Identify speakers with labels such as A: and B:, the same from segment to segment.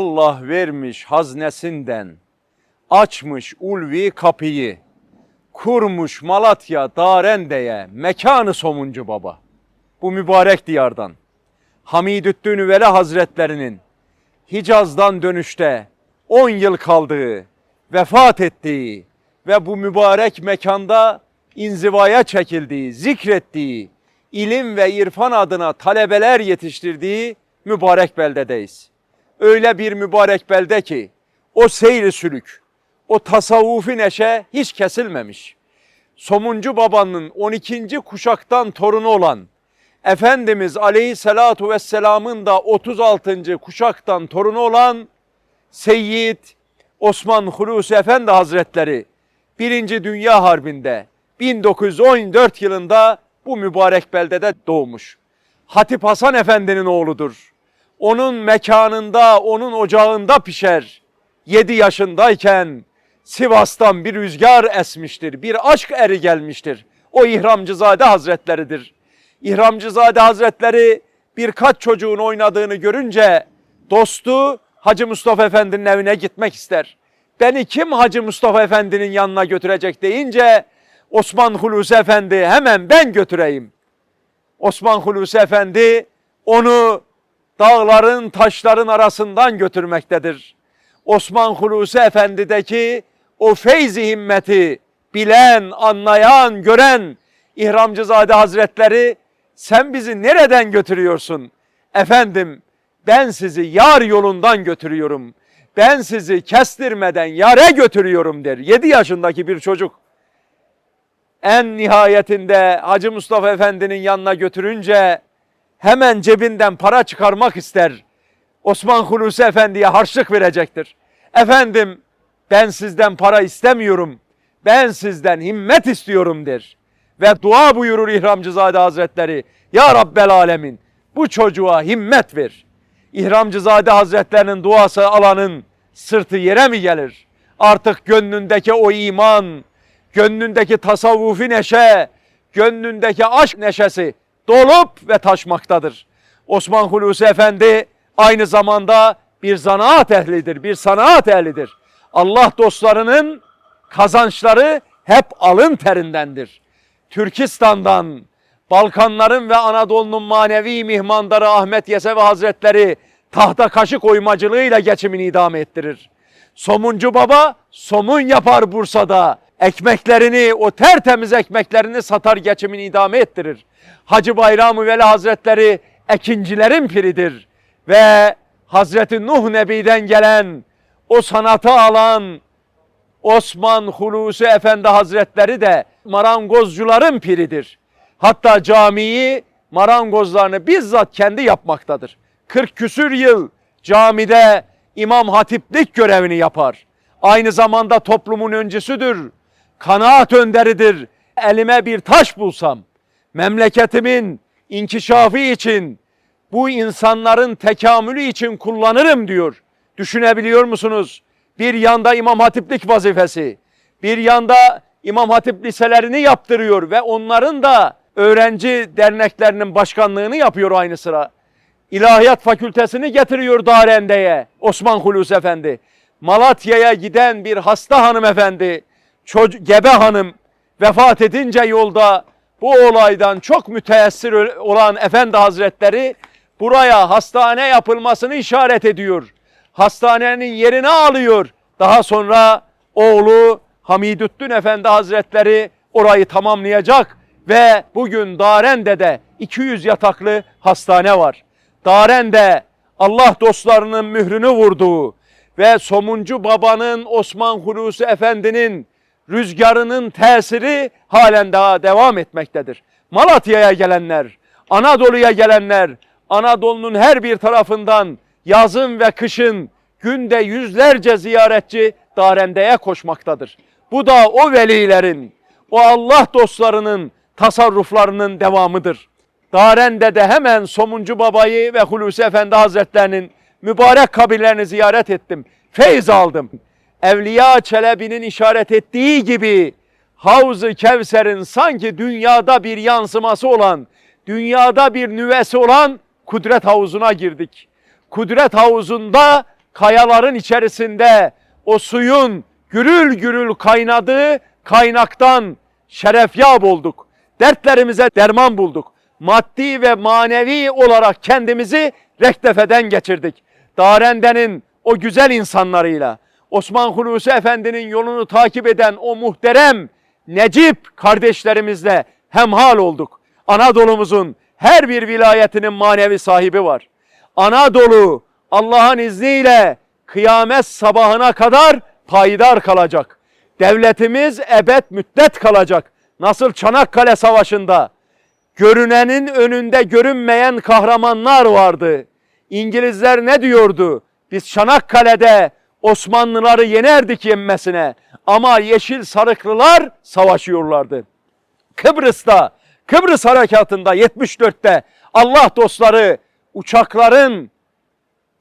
A: Allah vermiş haznesinden, açmış ulvi kapıyı, kurmuş Malatya Darende'ye mekanı somuncu baba. Bu mübarek diyardan. Hamidüddin Veli Hazretlerinin Hicaz'dan dönüşte 10 yıl kaldığı, vefat ettiği ve bu mübarek mekanda inzivaya çekildiği, zikrettiği, ilim ve irfan adına talebeler yetiştirdiği mübarek beldedeyiz. Öyle bir mübarek belde ki o seyri sülük, o tasavvufi neşe hiç kesilmemiş. Somuncu babanın 12. kuşaktan torunu olan Efendimiz Aleyhisselatu Vesselam'ın da 36. kuşaktan torunu olan Seyyid Osman Hulusi Efendi Hazretleri Birinci Dünya Harbi'nde 1914 yılında bu mübarek beldede doğmuş. Hatip Hasan Efendi'nin oğludur. Onun mekanında, onun ocağında pişer. 7 yaşındayken Sivas'tan bir rüzgar esmiştir, bir aşk eri gelmiştir. O İhramcızade Hazretleridir. İhramcızade Hazretleri birkaç çocuğun oynadığını görünce dostu Hacı Mustafa Efendi'nin evine gitmek ister. Beni kim Hacı Mustafa Efendi'nin yanına götürecek deyince Osman Hulusi Efendi hemen ben götüreyim. Osman Hulusi Efendi onu dağların taşların arasından götürmektedir. Osman Hulusi Efendi'deki o feyzi himmeti bilen, anlayan, gören İhramcızade Hazretleri sen bizi nereden götürüyorsun? Efendim ben sizi yar yolundan götürüyorum. Ben sizi kestirmeden yare götürüyorum der. 7 yaşındaki bir çocuk. En nihayetinde Hacı Mustafa Efendi'nin yanına götürünce hemen cebinden para çıkarmak ister. Osman Hulusi Efendi'ye harçlık verecektir. Efendim ben sizden para istemiyorum. Ben sizden himmet istiyorum der. Ve dua buyurur İhramcızade Hazretleri. Ya Rabbel Alemin bu çocuğa himmet ver. İhramcızade Hazretlerinin duası alanın sırtı yere mi gelir? Artık gönlündeki o iman, gönlündeki tasavvufi neşe, gönlündeki aşk neşesi dolup ve taşmaktadır. Osman Hulusi Efendi aynı zamanda bir zanaat ehlidir, bir sanat ehlidir. Allah dostlarının kazançları hep alın terindendir. Türkistan'dan, Balkanların ve Anadolu'nun manevi mihmandarı Ahmet Yesevi Hazretleri tahta kaşık oymacılığıyla geçimini idame ettirir. Somuncu baba somun yapar Bursa'da. Ekmeklerini, o tertemiz ekmeklerini satar geçimini idame ettirir. Hacı Bayram-ı Veli Hazretleri ekincilerin piridir. Ve Hazreti Nuh Nebi'den gelen o sanatı alan Osman Hulusi Efendi Hazretleri de marangozcuların piridir. Hatta camiyi marangozlarını bizzat kendi yapmaktadır. 40 küsür yıl camide imam hatiplik görevini yapar. Aynı zamanda toplumun öncüsüdür. Kanaat önderidir. Elime bir taş bulsam, memleketimin inkişafı için, bu insanların tekamülü için kullanırım diyor. Düşünebiliyor musunuz? Bir yanda imam hatiplik vazifesi, bir yanda imam hatip liselerini yaptırıyor ve onların da öğrenci derneklerinin başkanlığını yapıyor aynı sıra. İlahiyat fakültesini getiriyor Darende'ye Osman Hulusi Efendi. Malatya'ya giden bir hasta hanımefendi, çocuk, gebe hanım vefat edince yolda bu olaydan çok müteessir olan Efendi Hazretleri buraya hastane yapılmasını işaret ediyor. Hastanenin yerini alıyor. Daha sonra oğlu Hamidüddin Efendi Hazretleri orayı tamamlayacak ve bugün Darende'de 200 yataklı hastane var. Darende Allah dostlarının mührünü vurduğu ve Somuncu Baba'nın Osman Hulusi Efendi'nin rüzgarının tesiri halen daha devam etmektedir. Malatya'ya gelenler, Anadolu'ya gelenler, Anadolu'nun her bir tarafından yazın ve kışın günde yüzlerce ziyaretçi Darende'ye koşmaktadır. Bu da o velilerin, o Allah dostlarının tasarruflarının devamıdır. Darende'de hemen Somuncu Baba'yı ve Hulusi Efendi Hazretlerinin mübarek kabirlerini ziyaret ettim. Feyz aldım. Evliya Çelebi'nin işaret ettiği gibi Havz-ı Kevser'in sanki dünyada bir yansıması olan, dünyada bir nüvesi olan kudret havuzuna girdik. Kudret havuzunda kayaların içerisinde o suyun gürül gürül kaynadığı kaynaktan şerefyab olduk. Dertlerimize derman bulduk. Maddi ve manevi olarak kendimizi rektefeden geçirdik. Darende'nin o güzel insanlarıyla, Osman Hulusi Efendi'nin yolunu takip eden o muhterem Necip kardeşlerimizle hemhal olduk. Anadolu'muzun her bir vilayetinin manevi sahibi var. Anadolu Allah'ın izniyle kıyamet sabahına kadar payidar kalacak. Devletimiz ebed müddet kalacak. Nasıl Çanakkale Savaşı'nda görünenin önünde görünmeyen kahramanlar vardı. İngilizler ne diyordu? Biz Çanakkale'de Osmanlıları yenerdik yenmesine ama yeşil sarıklılar savaşıyorlardı. Kıbrıs'ta, Kıbrıs harekatında 74'te Allah dostları uçakların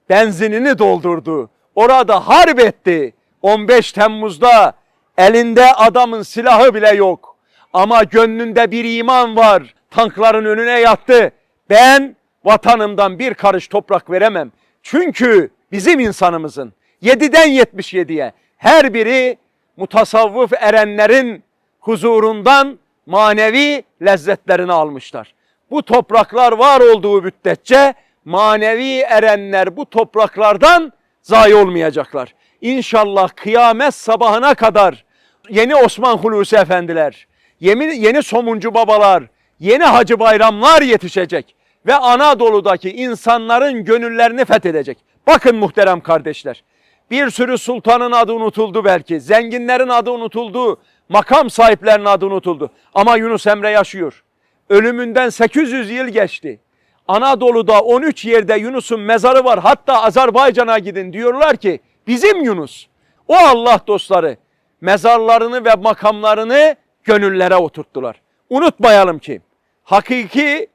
A: benzinini doldurdu. Orada harp etti. 15 Temmuz'da elinde adamın silahı bile yok. Ama gönlünde bir iman var. Tankların önüne yattı. Ben vatanımdan bir karış toprak veremem. Çünkü bizim insanımızın 7'den 77'ye her biri mutasavvıf erenlerin huzurundan manevi lezzetlerini almışlar. Bu topraklar var olduğu müddetçe manevi erenler bu topraklardan zayi olmayacaklar. İnşallah kıyamet sabahına kadar yeni Osman Hulusi Efendiler, yeni, yeni Somuncu babalar, yeni Hacı Bayramlar yetişecek ve Anadolu'daki insanların gönüllerini fethedecek. Bakın muhterem kardeşler, bir sürü sultanın adı unutuldu belki, zenginlerin adı unutuldu, makam sahiplerinin adı unutuldu. Ama Yunus Emre yaşıyor. Ölümünden 800 yıl geçti. Anadolu'da 13 yerde Yunus'un mezarı var. Hatta Azerbaycan'a gidin diyorlar ki bizim Yunus. O Allah dostları mezarlarını ve makamlarını gönüllere oturttular. Unutmayalım ki hakiki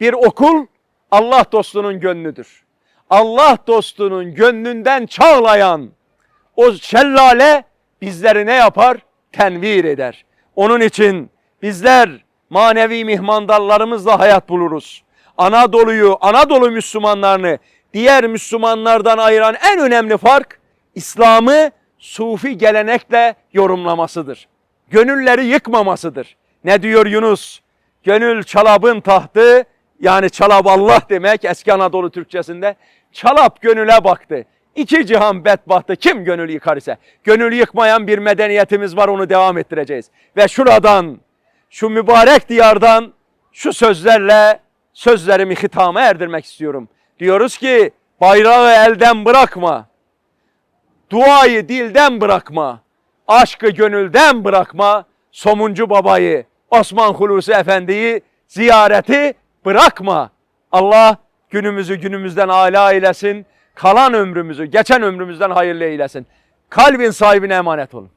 A: bir okul Allah dostunun gönlüdür. Allah dostunun gönlünden çağlayan o şellale bizleri ne yapar? Tenvir eder. Onun için bizler manevi mihmandarlarımızla hayat buluruz. Anadolu'yu, Anadolu Müslümanlarını diğer Müslümanlardan ayıran en önemli fark İslam'ı sufi gelenekle yorumlamasıdır. Gönülleri yıkmamasıdır. Ne diyor Yunus? Gönül çalabın tahtı yani çalab Allah demek eski Anadolu Türkçesinde. Çalap gönüle baktı. İki cihan bedbahtı kim gönül yıkar ise. Gönül yıkmayan bir medeniyetimiz var onu devam ettireceğiz. Ve şuradan şu mübarek diyardan şu sözlerle sözlerimi hitama erdirmek istiyorum. Diyoruz ki bayrağı elden bırakma. Duayı dilden bırakma. Aşkı gönülden bırakma. Somuncu babayı, Osman Hulusi Efendi'yi ziyareti bırakma. Allah günümüzü günümüzden âlâ eylesin. Kalan ömrümüzü, geçen ömrümüzden hayırlı eylesin. Kalbin sahibine emanet olun.